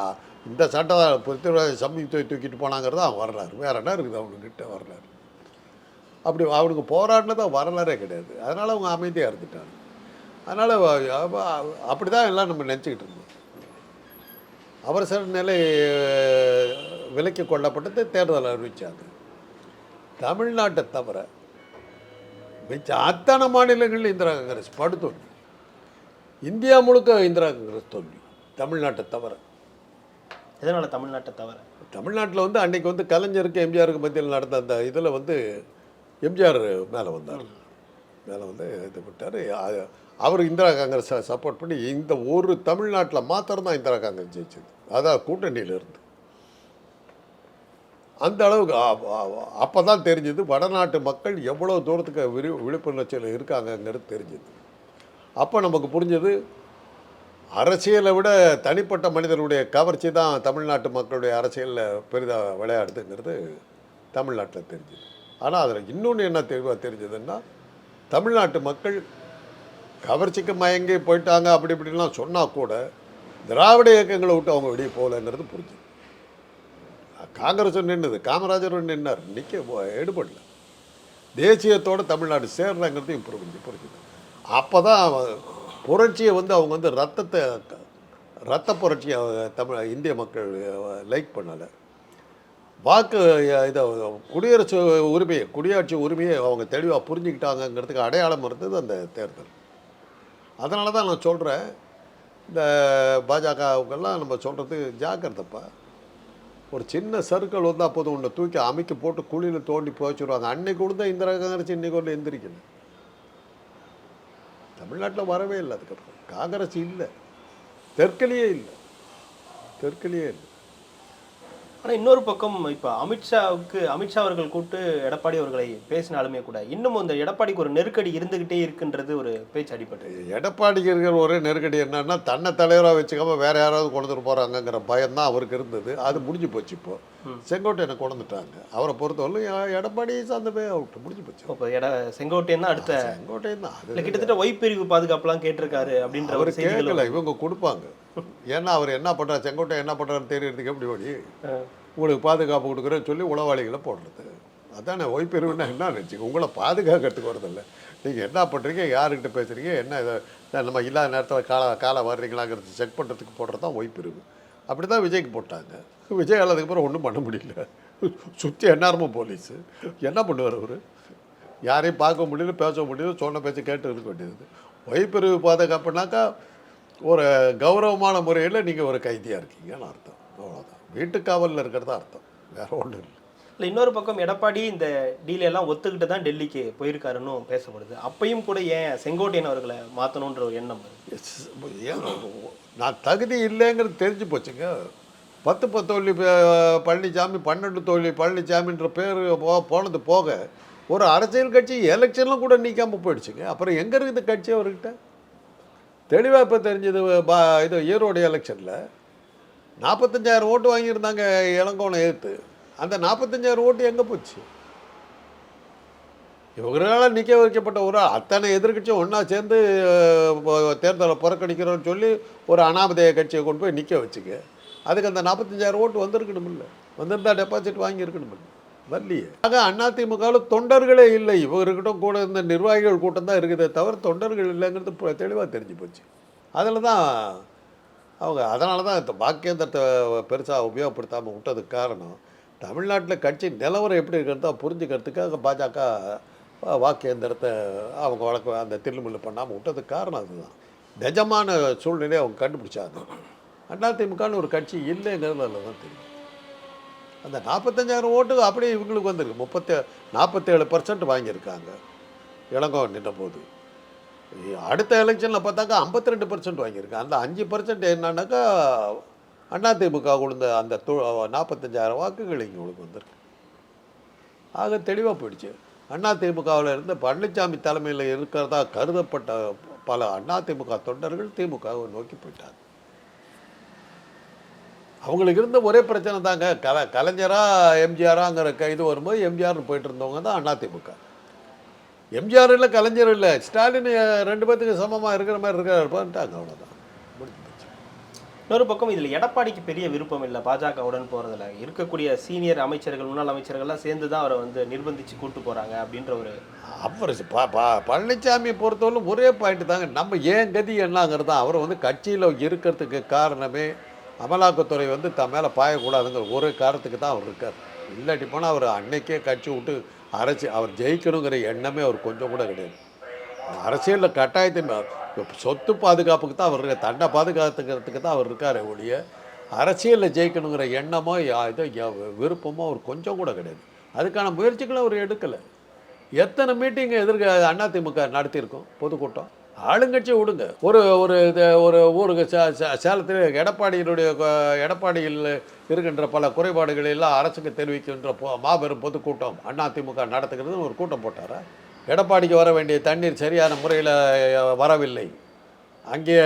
அந்த இந்த சட்டை தான் பிருத்திவிராஜ் தூக்கி தூக்கிட்டு போனாங்கிறது அவன் வரலாறு வேற என்ன இருக்குது அவனுக்கிட்ட வரலாறு? அப்படி அவனுக்கு போராடினது வரலாறே கிடையாது. அதனால் அவங்க அமைதியாக இருந்துட்டாங்க. அதனால் அப்படி தான் எல்லாம் நம்ம நினச்சிக்கிட்டு இருந்தோம். அவசர நிலை விலக்கி கொள்ளப்பட்டது தேர்தல் அறிவிச்சாங்க. தமிழ்நாட்டை தவிர மிச்ச அத்தனை மாநிலங்களில் இந்திரா காங்கிரஸ் படுத்தோல்வி இந்தியா முழுக்க இந்திரா காங்கிரஸ் தோல்வி. தமிழ்நாட்டை தவிர எதனால தமிழ்நாட்டை தவிர தமிழ்நாட்டில் வந்து அன்னைக்கு வந்து கலைஞருக்கு எம்ஜிஆருக்கு மத்தியில் நடந்த அந்த இதில் வந்து எம்ஜிஆர் மேலே வந்தார். மேலே வந்து இது விட்டார் அவர் இந்திரா காங்கிரஸை சப்போர்ட் பண்ணி இந்த ஒரு தமிழ்நாட்டில் மாத்திரம் தான் இந்திரா காங்கிரஸ் ஜெயிச்சது. அதான் கூட்டணியில் இருந்து அந்த அளவுக்கு அப்போ தான் தெரிஞ்சது வடநாட்டு மக்கள் எவ்வளோ தூரத்துக்கு விழி விழிப்புணர்ச்சியில் இருக்காங்கங்கிறது தெரிஞ்சது. அப்போ நமக்கு புரிஞ்சது அரசியலை விட தனிப்பட்ட மனிதனுடைய கவர்ச்சி தான் தமிழ்நாட்டு மக்களுடைய அரசியலில் பெரிதாக விளையாடுதுங்கிறது தமிழ்நாட்டில் தெரிஞ்சுது. ஆனால் அதில் இன்னொன்று என்ன தெளிவாக தெரிஞ்சதுன்னா தமிழ்நாட்டு மக்கள் கவர்ச்சிக்கு மயங்கி போயிட்டாங்க அப்படி இப்படிலாம் சொன்னால் கூட திராவிட இயக்கங்களை விட்டு அவங்க வெளியே போகலைங்கிறது புரிஞ்சுது. காங்கிரஸும் நின்றுது காமராஜரும் நின்னார். நிற்க எடுபடல. தேசியத்தோடு தமிழ்நாடு சேர்றாங்கிறது புரிஞ்சு புரிஞ்சுது. அப்போ தான் புரட்சியை வந்து அவங்க வந்து ரத்தத்தை ரத்த புரட்சியை தமிழ் இந்திய மக்கள் லைக் பண்ணலை. வாக்கு இதை குடியரசு உரிமையை குடியாட்சி உரிமையை அவங்க தெளிவாக புரிஞ்சுக்கிட்டாங்கங்கிறதுக்கு அடையாளம் இருந்தது அந்த தேர்தல். அதனால தான் நான் சொல்கிறேன் இந்த பாஜகவுக்கெல்லாம் நம்ம சொல்கிறது ஜாக்கிரதைப்பா. ஒரு சின்ன சர்க்கிள் வந்தால் போதும் உன்னை தூக்கி அமைக்க போட்டு குழியில் தோண்டி போச்சுருவாங்க அன்னைக்கு கொடுத்தா இந்திரா காங்கிரஸ் இன்னைக்கு ஒன்று எந்திரிக்கல தமிழ்நாட்டில் வரவே இல்லை அதுக்கப்புறம். காங்கிரஸ் இல்லை. தெற்கலியே இல்லை. தெற்கலியே இல்லை. ஆனா இன்னொரு பக்கம் இப்ப அமித்ஷாவுக்கு அமித்ஷா அவர்கள் கூப்பிட்டு எடப்பாடி அவர்களை பேசினாலுமே கூட இன்னமும் இந்த எடப்பாடிக்கு ஒரு நெருக்கடி இருந்துகிட்டே இருக்குன்றது ஒரு பேச்சு அடிபட்டு எடப்பாடிக்கு இருக்கிற ஒரே நெருக்கடி என்னன்னா தன்னை தலைவராக வச்சுக்காம வேற யாராவது கொண்டுட்டு போகிறாங்கங்கிற பயம் தான் அவருக்கு இருந்தது. அது முடிஞ்சு போச்சு இப்போ. செங்கோட்டையனை கொண்டுட்டாங்க அவரை பொறுத்தவரை எடப்பாடி சார்ந்தவே அவுட் முடிஞ்சு போச்சு. இப்போ எட செங்கோட்டையன் தான் அடுத்த செங்கோட்டையன் தான். கிட்டத்தட்ட ஒய்பிரிவு பாதுகாப்புலாம் கேட்டிருக்காரு அப்படின்ற அவர் ஒரு கேட்கல இவங்க கொடுப்பாங்க. ஏன்னா அவர் என்ன பண்ணுறாரு செங்கோட்டை என்ன பண்ணுறாருன்னு தெரியறதுக்கு எப்படி உங்களுக்கு பாதுகாப்பு கொடுக்குறேன்னு சொல்லி உளவாளிகளை போடுறது. அதானே ஒய்பெருவுன்னா என்ன நினச்சிங்க உங்களை பாதுகாக்கிறதுக்கு வரதில்ல. நீங்கள் என்ன பண்ணுறீங்க யாருக்கிட்ட பேசுகிறீங்க என்ன இதை நம்ம இல்லாத நேரத்தில் கால காலை வர்றீங்களாங்கிறது செக் பண்ணுறதுக்கு போடுறது தான் ஒய்பெருவு அப்படி தான் விஜய்க்கு போட்டாங்க. விஜய் அதுக்கு அப்புறம் ஒன்றும் பண்ண முடியல. சுற்றி எந்நேரமும் போலீஸு. என்ன பண்ணுவார் அவர்? யாரையும் பார்க்க முடியல பேச முடியல சொன்ன பேச்சு கேட்டு இருக்க வேண்டியது ஒய்பிரிவு பாதுகாப்புனாக்கா ஒரு கௌரவமான முறையில் நீங்கள் ஒரு கைதியாக இருக்கீங்கன்னு அர்த்தம். அவ்வளோதான் வீட்டுக்காவலில் இருக்கிறதா அர்த்தம். வேற ஒன்றும் இல்லை. இல்ல இன்னொரு பக்கம் எடப்பாடி இந்த டீல் எல்லாம் ஒத்துக்கிட்டு தான் டெல்லிக்கு போயிருக்காருன்னு பேசப்படுது. அப்பயும் கூட ஏன் செங்கோட்டையன் அவர்களை மாத்தணுன்ற ஒரு எண்ணம் ஏன் நான் தகுதி இல்லைங்கிறது தெரிஞ்சு போச்சுங்க. பத்து பத்தோல்லி ப- பழனிசாமி பன்னெண்டு தோல்வி பழனிசாமின்ற பேர் போ போனது போக ஒரு அரசியல் கட்சி எலெக்ஷன்லாம் கூட நீக்காமல் போயிடுச்சுங்க. அப்புறம் எங்கே இருக்குது கட்சி அவர்கிட்ட? தெளிவாக இப்போ தெரிஞ்சது பா இது ஈரோடு எலெக்ஷனில் நாற்பத்தஞ்சாயிரம் ஓட்டு வாங்கியிருந்தாங்க இளங்கோனை எதிர்த்து. அந்த நாற்பத்தஞ்சாயிரம் ஓட்டு எங்கே போச்சு? இவர்களால் நிற்க வைக்கப்பட்ட ஒரு அத்தனை எதிர்கட்சியும் ஒன்றா சேர்ந்து தேர்தலை புறக்கணிக்கிறோம்னு சொல்லி ஒரு அனாமதேய கட்சியை கொண்டு போய் நிற்க வச்சுக்க. அதுக்கு அந்த நாற்பத்தஞ்சாயிரம் ஓட்டு வந்திருக்கணும் இல்லை வந்திருந்தா டெபாசிட் வாங்கியிருக்கணும் இல்லை வரலையே. ஆக அதிமுகவில் தொண்டர்களே இல்லை. இவர்கிட்ட கூட இந்த நிர்வாகிகள் கூட்டம் தான் இருக்குதே தவிர தொண்டர்கள் இல்லைங்கிறது தெளிவாக தெரிஞ்சு போச்சு. அதில் தான் அவங்க அதனால தான் இந்த பாக்கியந்திரத்தை பெருசாக உபயோகப்படுத்தாமல் விட்டதுக்கு காரணம் தமிழ்நாட்டில் கட்சி நிலவரம் எப்படி இருக்கிறதோ புரிஞ்சுக்கிறதுக்காக பாஜக வாக்கேந்திரத்தை அவங்க வழக்கு அந்த தில்லுமுள்ளு பண்ணாமல் விட்டதுக்கு காரணம் அதுதான். நிஜமான சூழ்நிலையை அவங்க கண்டுபிடிச்சாங்க. அதிமுகன்னு ஒரு கட்சி இல்லைங்கிறது அதில் தான் தெரியும். அந்த நாற்பத்தஞ்சாயிரம் ஓட்டு அப்படியே இவங்களுக்கு வந்திருக்கு. முப்பத்தி நாற்பத்தேழு பர்சன்ட் வாங்கியிருக்காங்க. இளங்கோ நின்ற போது. அடுத்த எலெக்ஷனில் பார்த்தாக்கா 52% ரெண்டு பர்சன்ட் வாங்கியிருக்காங்க. அந்த அஞ்சு பர்சன்ட் என்னன்னாக்கா அதிமுக கொடுத்த அந்த து நாற்பத்தஞ்சாயிரம் வாக்குகள் இங்கே வந்திருக்கு. ஆக தெளிவாக போயிடுச்சு. அதிமுகவில் இருந்து பழனிசாமி தலைமையில் இருக்கிறதா கருதப்பட்ட பல அதிமுக தொண்டர்கள் திமுகவை நோக்கி போயிட்டாங்க. அவங்களுக்கு இருந்த ஒரே பிரச்சனை தாங்க. கல கலைஞரா எம்ஜிஆராங்கிற க இது வரும்போது எம்ஜிஆர்னு போயிட்டு இருந்தவங்க தான் அதிமுக. எம்ஜிஆர் இல்லை கலைஞர் இல்லை. ஸ்டாலின் ரெண்டு பேத்துக்கு சமமாக இருக்கிற மாதிரி இருக்கிறாருப்பான்ட்டாங்க அவ்வளோதான் இன்னொரு பக்கம் இதில் எடப்பாடிக்கு பெரிய விருப்பம் இல்லை பாஜகவுடன் போகிறதுல இருக்கக்கூடிய சீனியர் அமைச்சர்கள் முன்னாள் அமைச்சர்கள்லாம் சேர்ந்து தான் அவரை வந்து நிர்பந்திச்சு கூட்டு போகிறாங்க அப்படின்ற ஒரு அவர் ப ப பழனிசாமியை பொறுத்தவரை ஒரே பாயிண்ட் தாங்க. நம்ம ஏன் கதி என்னங்கிறது தான் அவர் வந்து கட்சியில் இருக்கிறதுக்கு காரணமே அமலாக்கத்துறை வந்து தன் மேலே பாயக்கூடாதுங்கிற ஒரு காரணத்துக்கு தான் அவர் இருக்கார். இல்லாட்டி போனால் அவர் அன்னைக்கே கட்சி விட்டு அரசு அவர் ஜெயிக்கணுங்கிற எண்ணமே அவர் கொஞ்சம் கூட கிடையாது. அரசியலில் கட்டாயத்தின் சொத்து பாதுகாப்புக்கு தான் அவர் இருக்கார். தண்டை பாதுகாத்துக்கிறதுக்கு தான் அவர் இருக்கார் ஒழிய அரசியலில் ஜெயிக்கணுங்கிற எண்ணமோ யா- இதோ விருப்பமோ அவர் கொஞ்சம் கூட கிடையாது. அதுக்கான முயற்சிகளை அவர் எடுக்கலை. எத்தனை மீட்டிங் எதிர்க்க அதிமுக நடத்தியிருக்கோம்? பொதுக்கூட்டம். ஆளுங்கட்சி விடுங்க. ஒரு ஒரு இது ஒரு ஊருக்கு சே சேலத்தில் எடப்பாடியினுடைய எடப்பாடியில் இருக்கின்ற பல குறைபாடுகளை எல்லாம் அரசுக்கு தெரிவிக்கின்ற மாபெரும் பொதுக்கூட்டம் அதிமுக நடத்துகிறது. ஒரு கூட்டம் போட்டாரா? எடப்பாடிக்கு வர வேண்டிய தண்ணீர் சரியான முறையில் வரவில்லை. அங்கே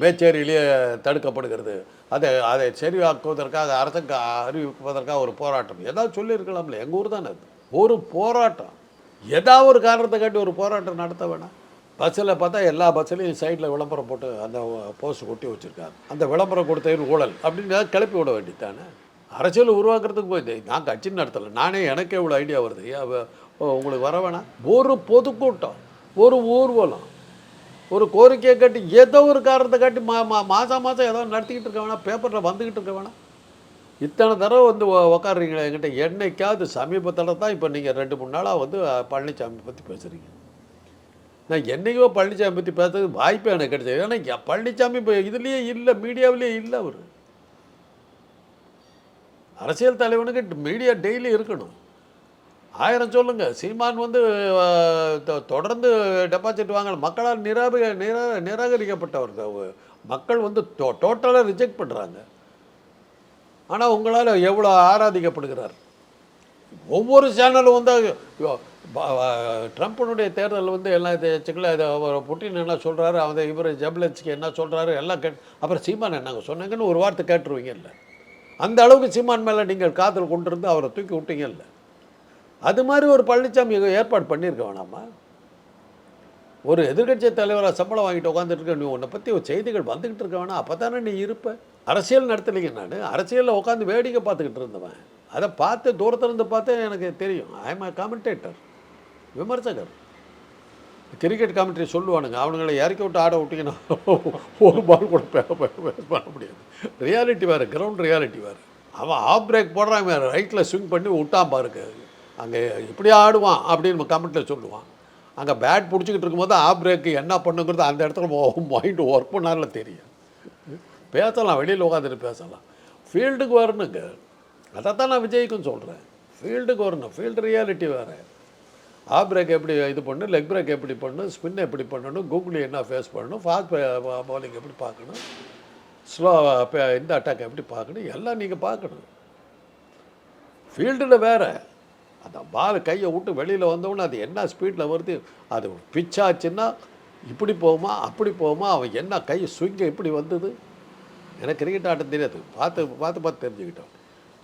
மேச்சேரியிலேயே தடுக்கப்படுகிறது. அதை அதை சரியாக்குவதற்காக அரசுக்கு அறிவிப்பதற்காக ஒரு போராட்டம். ஏதாவது சொல்லியிருக்கலாம்ல. எங்கள் ஊர் தானே அது? ஒரு போராட்டம். ஏதாவது ஒரு காரணத்தை காட்டி ஒரு போராட்டம் நடத்த வேணாம். பஸ்ஸில் பார்த்தா எல்லா பஸ்ஸுலையும் சைடில் விளம்பரம் போட்டு அந்த போஸ்ட் கொட்டி வச்சுருக்காங்க. அந்த விளம்பரம் கொடுத்தவர் ஊழல் அப்படின்னு கிளப்பி விட வேண்டியதானே அரசியல் உருவாக்குறதுக்கு போய் நான் கட்சி நடத்தலை. நானே எனக்கே இவ்வளோ ஐடியா வருது. ஏன் உங்களுக்கு வர வேணாம்? ஒரு பொதுக்கூட்டம் ஒரு ஊர்வலம் ஒரு கோரிக்கையை கட்டி ஏதோ ஒரு காரணத்தை காட்டி மா மா மாதம் மாதம் ஏதோ நடத்திக்கிட்டு இருக்க வேணாம். பேப்பரில் வந்துக்கிட்டு இருக்க வேணாம். இத்தனை தடவை வந்து உக்காடுறீங்களே என்கிட்ட என்னைக்காவது சமீபத்தில் தான் இப்போ நீங்கள் ரெண்டு மூணு நாளாக வந்து பழனிசாமி பற்றி பேசுகிறீங்க நான் என்னைக்கோ பழனிசாமி பற்றி பார்த்தது வாய்ப்பே எனக்கு கிடைச்சது. ஏன்னா பழனிசாமி இப்போ இதுலேயே இல்லை மீடியாவிலேயே இல்லை அவர். அரசியல் தலைவனுக்கு மீடியா டெய்லி இருக்கணும். ஆயிரம் சொல்லுங்கள் சீமான் வந்து தொடர்ந்து டெபாசிட் வாங்கல. மக்களால் நிராக நிரா நிராகரிக்கப்பட்டவர். மக்கள் வந்து டோ டோட்டலாக ரிஜெக்ட் பண்ணுறாங்க ஆனால் உங்களால் எவ்வளோ ஆராதிக்கப்படுகிறார்? ஒவ்வொரு சேனலும் வந்து ஐயோ, ட்ரம்ப்புனுடைய தேர்தல் வந்து எல்லாம் வச்சுக்கல இது அவர் புட்டின் என்ன சொல்கிறாரு அவன் இவர் ஜப்லன்ஸ்கி என்ன சொல்கிறாரு எல்லாம் கேட் அப்புறம் சீமான் என்னங்க சொன்னாங்கன்னு ஒரு வார்த்தை கேட்டுருவீங்க இல்லை. அந்த அளவுக்கு சீமான் மேலே நீங்கள் காதல் கொண்டு இருந்து அவரை தூக்கி விட்டீங்க இல்லை. அது மாதிரி ஒரு பழனிசாமி ஏற்பாடு பண்ணியிருக்க வேணாமா? ஒரு எதிர்கட்சி தலைவராக சம்பளம் வாங்கிட்டு உட்காந்துட்டு இருக்க நீ உன்னை பற்றி ஒரு செய்திகள் வந்துக்கிட்டு இருக்க வேணாம் அப்போ தானே நீ இருப்ப. அரசியல் நடத்தலைங்க நான். அரசியலில் உட்காந்து வேடிக்கை பார்த்துக்கிட்டு இருந்தவன். அதை பார்த்து தூரத்துல இருந்து பார்த்து எனக்கு தெரியும். ஐ எம் காமெண்டேட்டர் விமர்சகர். கிரிக்கெட் காமெண்ட்ரி சொல்லுவானுங்க. அவனுங்களை இறக்கி விட்டு ஆட விட்டிங்கன்னா ஒரு பால் கூட பண்ண முடியாது. ரியாலிட்டி வேறு கிரவுண்ட் ரியாலிட்டி வேறு. அவன் ஆஃப் பிரேக் போடுறான் வேறு ரைட்டில் ஸ்விங் பண்ணி விட்டான் பாருக்கு. அங்கே எப்படியா ஆடுவான் அப்படின்னு கமெண்ட்டில் சொல்லுவான். அங்கே பேட் பிடிச்சிக்கிட்டு இருக்கும்போது ஆஃப் பிரேக்கு என்ன பண்ணுங்கிறது அந்த இடத்துல மைண்டு ஒர்க் பண்ணால தெரியும். பேசலாம் வெளியில் உட்காந்துட்டு பேசலாம். ஃபீல்டுக்கு வரணுங்க. அதைத்தான் நான் விஜய்க்கும் சொல்கிறேன் ஃபீல்டுக்கு வரணும். ஃபீல்டு ரியாலிட்டி வேறு. ஆஃப் பிரேக் எப்படி இது பண்ணணும்? லெக் பிரேக் எப்படி பண்ணணும்? ஸ்பின் எப்படி பண்ணணும்? கூகுளி என்ன ஃபேஸ் பண்ணணும்? ஃபாஸ்ட் பவுலிங் uh, எப்படி பார்க்கணும்? ஸ்லோ uh, இந்த அட்டாக் எப்படி பார்க்கணும்? எல்லாம் நீங்கள் பார்க்கணும். ஃபீல்டில் வேறு. அந்த பால் கையை விட்டு வெளியில் வந்தவொடனே அது என்ன ஸ்பீடில் வருது? அது பிச்சாச்சுன்னா இப்படி போகுமா? அப்படி போகுமா? அவன் என்ன கை சுவிங்க இப்படி வந்தது? எனக்கு கிரிக்கெட் ஆட்டம் தெரியாது. பார்த்து பார்த்து பார்த்து தெரிஞ்சுக்கிட்டோம்.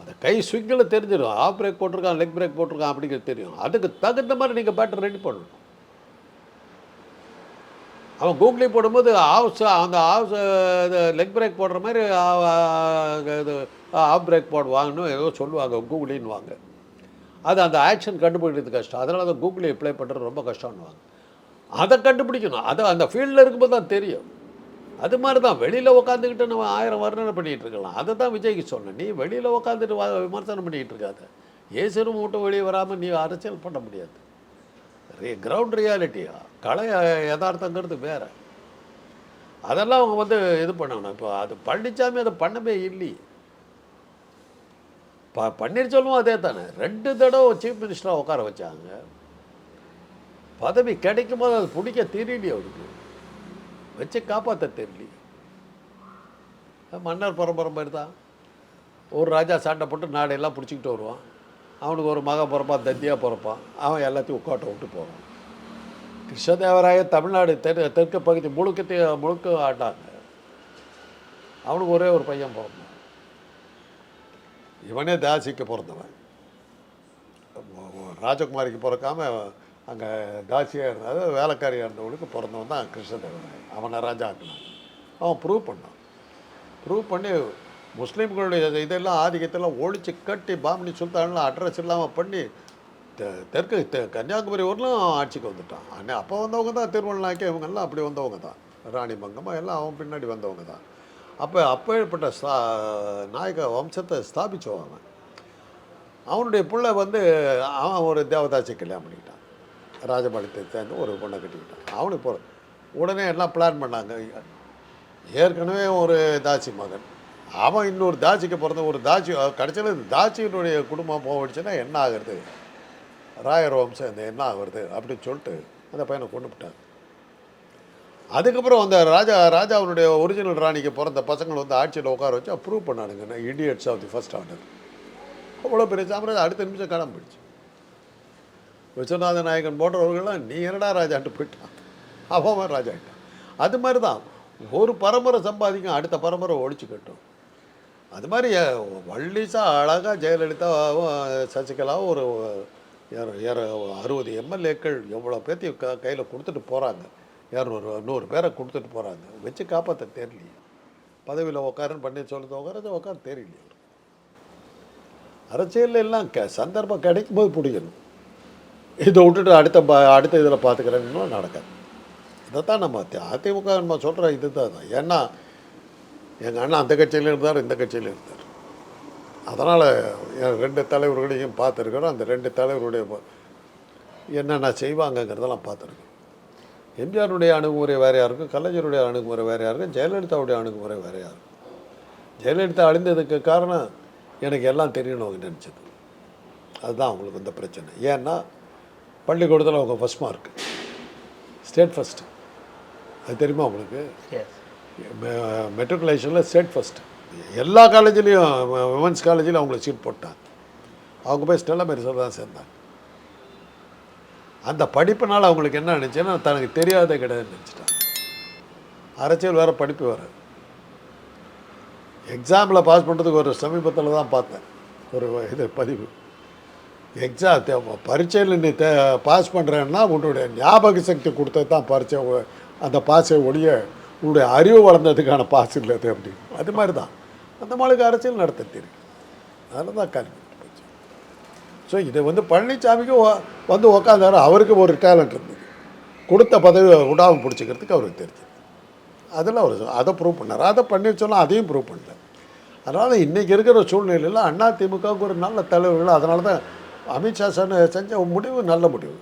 அந்த கை ஸ்விங்கில் தெரிஞ்சிடும். ஆஃப் பிரேக் போட்டிருக்கான் லெக் பிரேக் போட்டிருக்கான் அப்படிங்கிறது தெரியும். அதுக்கு தகுந்த மாதிரி நீங்கள் பேட்டர் ரெடி பண்ணணும். அவன் கூகுளி போடும்போது ஆஃப் அந்த ஆஃப் லெக் பிரேக் போடுற மாதிரி இது ஆஃப் பிரேக் போடுவாங்கன்னு ஏதோ சொல்லுவாங்க கூகுளின்வாங்க அது அந்த ஆக்ஷன் கண்டுபிடிக்கிறது கஷ்டம். அதனால் தான் கூகுளி அப்ளை பண்ணுறது ரொம்ப கஷ்டம்னுவாங்க. அதை கண்டுபிடிக்கணும். அதை அந்த ஃபீல்டில் இருக்கும்போது தான் தெரியும். அது மாதிரி தான் வெளியில் உட்காந்துக்கிட்டு நம்ம ஆயிரம் வர்ணனை பண்ணிகிட்டு இருக்கலாம். அதை தான் விஜய்க்கு சொன்னேன். நீ வெளியில் உட்காந்துட்டு விமர்சனம் பண்ணிக்கிட்டு இருக்காத. ஏசரும் மட்டும் வெளியே வராமல் நீ அரசியல் பண்ண முடியாது. கிரவுண்ட் ரியாலிட்டியா கலை யதார்த்தங்கிறது வேற. அதெல்லாம் அவங்க வந்து இது பண்ணணும். இப்போ அது பழனிசாமி அதை பண்ணவே இல்லையே. ப பன்னீர்செல்வம் அதே தானே ரெண்டு தடவை சீஃப் மினிஸ்டராக உட்கார வச்சாங்க. பதவி கிடைக்கும் போது அது பிடிக்க தெரியலையே அவருக்கு. வச்சு காப்பாற்ற தெரியலையே மன்னர் பரம்பரை மாதிரி தான் ஒரு ராஜா சண்டை போட்டு நாடையெல்லாம் பிடிச்சிக்கிட்டு வருவான். அவனுக்கு ஒரு மக பிறப்பான் தத்தியாக பிறப்பான் அவன் எல்லாத்தையும் உட்காட்ட விட்டு போவான் கிருஷ்ணதேவராய தமிழ்நாடு தெற்கு தெற்கு பகுதி முழுக்கத்தை முழுக்க ஆட்டாங்க. அவனுக்கு ஒரே ஒரு பையன் பிறந்தான். இவனே தாசிக்கு பிறந்தவன். ராஜகுமாரிக்கு பிறக்காம அங்கே தாசியாக இருந்த வேலைக்காரியாக இருந்தவனுக்கு பிறந்தவன் தான் கிருஷ்ணதேவன். அவனை ராஜா ஆக்கினான் அவன் ப்ரூவ் பண்ணான். ப்ரூவ் பண்ணி முஸ்லீம்களுடைய இதெல்லாம் ஆதிக்கத்தெல்லாம் ஒழிச்சு கட்டி பாமினி சுல்தான்லாம் அட்ரஸ் இல்லாமல் பண்ணி தெ- தெற்கு தெ கன்னியாகுமரி ஊர்லாம் ஆட்சிக்கு வந்துட்டான். அண்ணே அப்போ வந்தவங்க தான் திருவண்ணாக்கி இவங்கெல்லாம் அப்படி வந்தவங்க தான். ராணி மங்கம்மா எல்லாம் அவன் பின்னாடி வந்தவங்க தான். அப்போ அப்பேற்பட்ட ஸ்தா நாயக வம்சத்தை ஸ்தாபிச்சவன் அவன். அவனுடைய பிள்ளை வந்து அவன் ஒரு தேவதாசி கல்யாணம் பண்ணிக்கிட்டான். ராஜபாளையத்தை சேர்ந்து ஒரு பொண்ணை கட்டிக்கிட்டான். அவனுக்கு போகிற உடனே எல்லாம் பிளான் பண்ணாங்க. ஏற்கனவே ஒரு தாசி மகன். அவன் இன்னொரு தாசிக்கு பிறந்த ஒரு தாச்சி கடைசியில் இந்த தாசியினுடைய குடும்பம் போயிடுச்சுன்னா என்ன ஆகுறது? ராயர் வம்சம் இந்த என்ன ஆகுறது? அப்படின்னு சொல்லிட்டு அந்த பையனை கொண்டு விட்டாங்க அதுக்கப்புறம் அந்த ராஜா ராஜாவுடைய ஒரிஜினல் ராணிக்கு பிறந்த பசங்களை வந்து ஆட்சியில் உட்கார வச்சு approve பண்ணானுங்க. Idiots of the first order அவ்வளோ பெரிய சாம்ராஜ்யம். அடுத்த நிமிஷம் காணாம போயிடுச்சு விஸ்வநாத நாயகன் போன்றவர்கள்லாம் நீ என்னடா ராஜான்ட்டு போயிட்டான். அவன் ராஜாட்டான் அது மாதிரி தான் ஒரு பரம்பரை சம்பாதிக்கும் அடுத்த பரம்பரை ஒழிச்சு கட்டும். அது மாதிரி வள்ளிசா அழகாக ஜெயலலிதாவும் சசிகலாவும் ஒரு ஏற அறுபது எம்எல்ஏக்கள் எவ்வளோ பேர்த்தையும் க கையில் கொடுத்துட்டு போகிறாங்க இரநூறு நூறு பேரை கொடுத்துட்டு போகிறாங்க வச்சு காப்பாற்ற தெரியலையே. பதவியில் உட்காருன்னு பண்ணி சொல்லுறது உட்காரது உட்கார தெரியலையே. அரசியலில் எல்லாம் க சந்தர்ப்பம் கிடைக்கும் போது பிடிக்கணும். இதை விட்டுட்டு அடுத்த ப அடுத்த இதில் பார்த்துக்கிறேன்னு நடக்காது. இதைத்தான் நம்ம அதிமுக நம்ம சொல்கிற இது தான் ஏன்னா எங்கள் அண்ணன் அந்த கட்சியில் இருந்தார் இந்த கட்சியில் இருந்தார். அதனால் ரெண்டு தலைவர்களையும் பார்த்துருக்குறோம். அந்த ரெண்டு தலைவருடைய என்னென்ன செய்வாங்கங்கிறதெல்லாம் பார்த்துருக்கோம் எம்ஜிஆருடைய அணுகுமுறை வேறையாக இருக்கும் கலைஞருடைய அணுகுமுறை வேறையாக இருக்கும் ஜெயலலிதாவுடைய அணுகுமுறை வேறையாக இருக்கும் ஜெயலலிதா அழிந்ததுக்கு காரணம் எனக்கு எல்லாம் தெரியணும் நினச்சது. அதுதான் அவங்களுக்கு இந்த பிரச்சனை. ஏன்னா பள்ளிக்கூடத்தில் அவங்க ஃபஸ்ட் மார்க் ஸ்டேட் ஃபஸ்ட்டு அது தெரியுமா உங்களுக்கு? மெட்ரிகுலேஷனில் ஸ்டேட் ஃபஸ்ட்டு எல்லா காலேஜ்லேயும் விமன்ஸ் காலேஜில் அவங்களுக்கு சீட் போட்டாங்க. அவங்க போய் ஸ்டெல்லா மெரிசல் தான் சேர்ந்தாங்க. அந்த படிப்புனால அவங்களுக்கு என்ன நினச்சுன்னா தனக்கு தெரியாத கிடையாதுன்னு நினச்சிட்டாங்க. அரசியல் வேறு படிப்பு வேறு. எக்ஸாமில் பாஸ் பண்ணுறதுக்கு ஒரு சமீபத்தில் தான் பார்த்தேன். ஒரு இது பதிவு. எக்ஸாம் பரீட்சையில் நீ தே பாஸ் பண்ணுறேன்னா உன்னுடைய ஞாபக சக்தி கொடுத்தது தான் பரீட்சை. அந்த பாஸை ஒழிய உன்னுடைய அறிவு வளர்ந்ததுக்கான பாஸ் இல்லை அது அப்படின்னு அது மாதிரி தான் அந்த மாதிரி அரசியல் நடத்த தெரியும் தான் கல்வி போச்சு. ஸோ இதை வந்து பழனிசாமிக்கு வந்து உக்காந்தாரு. அவருக்கு ஒரு டேலண்ட் இருந்தது. கொடுத்த பதவி விடாமல் பிடிச்சிக்கிறதுக்கு அவருக்கு தெரிஞ்சது. அதில் அவர் அதை ப்ரூவ் பண்ணார். அதை பண்ணி சொன்னால் அதையும் ப்ரூவ் பண்ணல. அதனால் இன்றைக்கி இருக்கிற சூழ்நிலையில் அண்ணா திமுகவுக்கு ஒரு நல்ல தலைவர்கள். அதனால தான் அமித்ஷா சார் செஞ்ச முடிவு நல்ல முடிவு.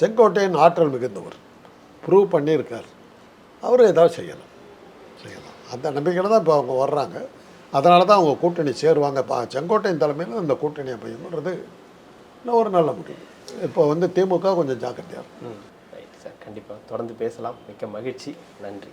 செங்கோட்டையின் ஆற்றல் மிகுந்தவர். ப்ரூவ் பண்ணியிருக்கார். அவர் ஏதாவது செய்யலாம். செய்யலாம். அந்த நம்பிக்கையில் தான் இப்போ அவங்க வர்றாங்க. அதனால தான் அவங்க கூட்டணி சேருவாங்க. பா செங்கோட்டையின் தலைமையில் இந்த கூட்டணி அமையும்ன்றது இன்னும் ஒரு நல்ல முடிவு. இப்போ வந்து திமுக கொஞ்சம் ஜாக்கிரதையாக இருக்கும் ம். Right sir. கண்டிப்பாக தொடர்ந்து பேசலாம். மிக்க மகிழ்ச்சி. நன்றி.